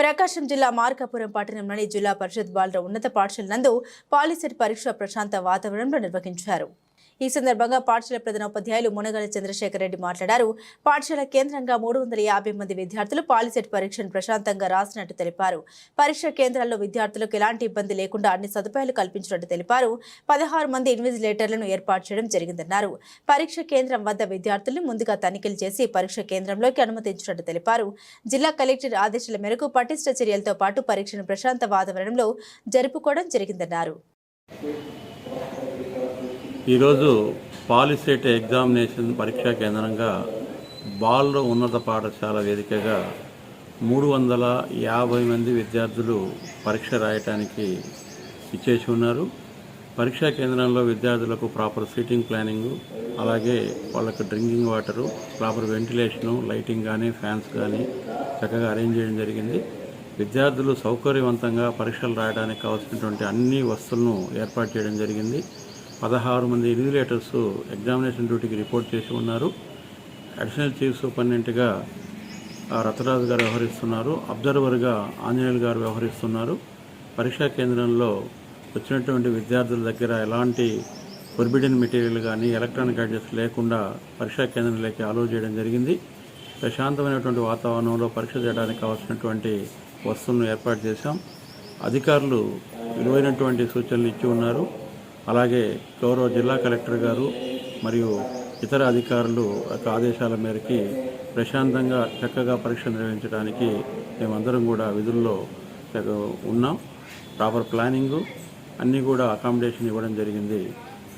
ప్రకాశం జిల్లా మార్కాపురం పట్టణంలోని జిల్లా పరిషత్ బాలుర ఉన్నత పాఠశాల నందు పాలిసెట్ పరీక్ష ప్రశాంత వాతావరణంలో నిర్వహించారు. ఈ సందర్భంగా పాఠశాల ప్రధానోపాధ్యాయులు మునగల చంద్రశేఖర్ రెడ్డి మాట్లాడారు. పాఠశాల కేంద్రంగా మూడు వందల యాభై మంది విద్యార్థులు పాలిసెట్ పరీక్షను ప్రశాంతంగా రాసినట్టు తెలిపారు. పరీక్ష కేంద్రాల్లో విద్యార్థులకు ఎలాంటి ఇబ్బంది లేకుండా అన్ని సదుపాయాలు కల్పించినట్టు తెలిపారు. పదహారు మంది ఇన్విజిలేటర్లను ఏర్పాటు చేయడం జరిగిందన్నారు. పరీక్ష కేంద్రం వద్ద విద్యార్థుల్ని ముందుగా తనిఖీలు చేసి పరీక్ష కేంద్రంలోకి అనుమతించినట్టు తెలిపారు. జిల్లా కలెక్టర్ ఆదేశాల మేరకు పటిష్ట చర్యలతో పాటు పరీక్షను ప్రశాంత వాతావరణంలో జరుపుకోవడం జరిగిందన్నారు. ఈరోజు పాలిసెట్ ఎగ్జామినేషన్ పరీక్షా కేంద్రంగా బాల్లో ఉన్నత పాఠశాల వేదికగా మూడు వందల యాభై మంది విద్యార్థులు పరీక్ష రాయటానికి ఇచ్చేసి ఉన్నారు. పరీక్షా కేంద్రంలో విద్యార్థులకు ప్రాపర్ సీటింగ్ ప్లానింగు అలాగే వాళ్ళకు drinking water proper ventilation lighting కానీ ఫ్యాన్స్ కానీ చక్కగా అరేంజ్ చేయడం జరిగింది. విద్యార్థులు సౌకర్యవంతంగా పరీక్షలు రాయడానికి కావాల్సినటువంటి అన్ని వస్తువులను ఏర్పాటు చేయడం జరిగింది. పదహారు మంది ఇన్విజిలేటర్స్ ఎగ్జామినేషన్ డ్యూటీకి రిపోర్ట్ చేసి ఉన్నారు. అడిషనల్ చీఫ్ సూపరింటెండెంట్గా రతరాజు గారు వ్యవహరిస్తున్నారు. అబ్జర్వర్గా ఆంజనేయులు గారు వ్యవహరిస్తున్నారు. పరీక్షా కేంద్రంలో వచ్చినటువంటి విద్యార్థుల దగ్గర ఎలాంటి ఫొర్బిడెన్ మెటీరియల్ కానీ ఎలక్ట్రానిక్ గ్యాడ్జెట్స్ లేకుండా పరీక్షా కేంద్రంలోకి అలో చేయడం జరిగింది. ప్రశాంతమైనటువంటి వాతావరణంలో పరీక్ష చేయడానికి కావాల్సినటువంటి వస్తువులను ఏర్పాటు చేశాం. అధికారులు విలువైనటువంటి సూచనలు ఇచ్చి ఉన్నారు. అలాగే గౌరవ జిల్లా కలెక్టర్ గారు మరియు ఇతర అధికారులు యొక్క ఆదేశాల మేరకి ప్రశాంతంగా చక్కగా పరీక్ష నిర్వహించడానికి మేమందరం కూడా విధుల్లో ఉన్నాం. ప్రాపర్ ప్లానింగు అన్నీ కూడా అకామిడేషన్ ఇవ్వడం జరిగింది.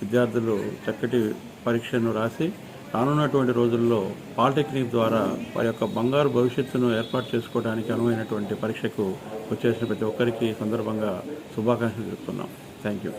విద్యార్థులు చక్కటి పరీక్షను రాసి రానున్నటువంటి రోజుల్లో పాలిటెక్నిక్ ద్వారా వారి యొక్క బంగారు భవిష్యత్తును ఏర్పాటు చేసుకోవడానికి అనువైనటువంటి పరీక్షకు వచ్చేసిన ప్రతి ఒక్కరికి సందర్భంగా శుభాకాంక్షలు చెప్తున్నాం థ్యాంక్ యూ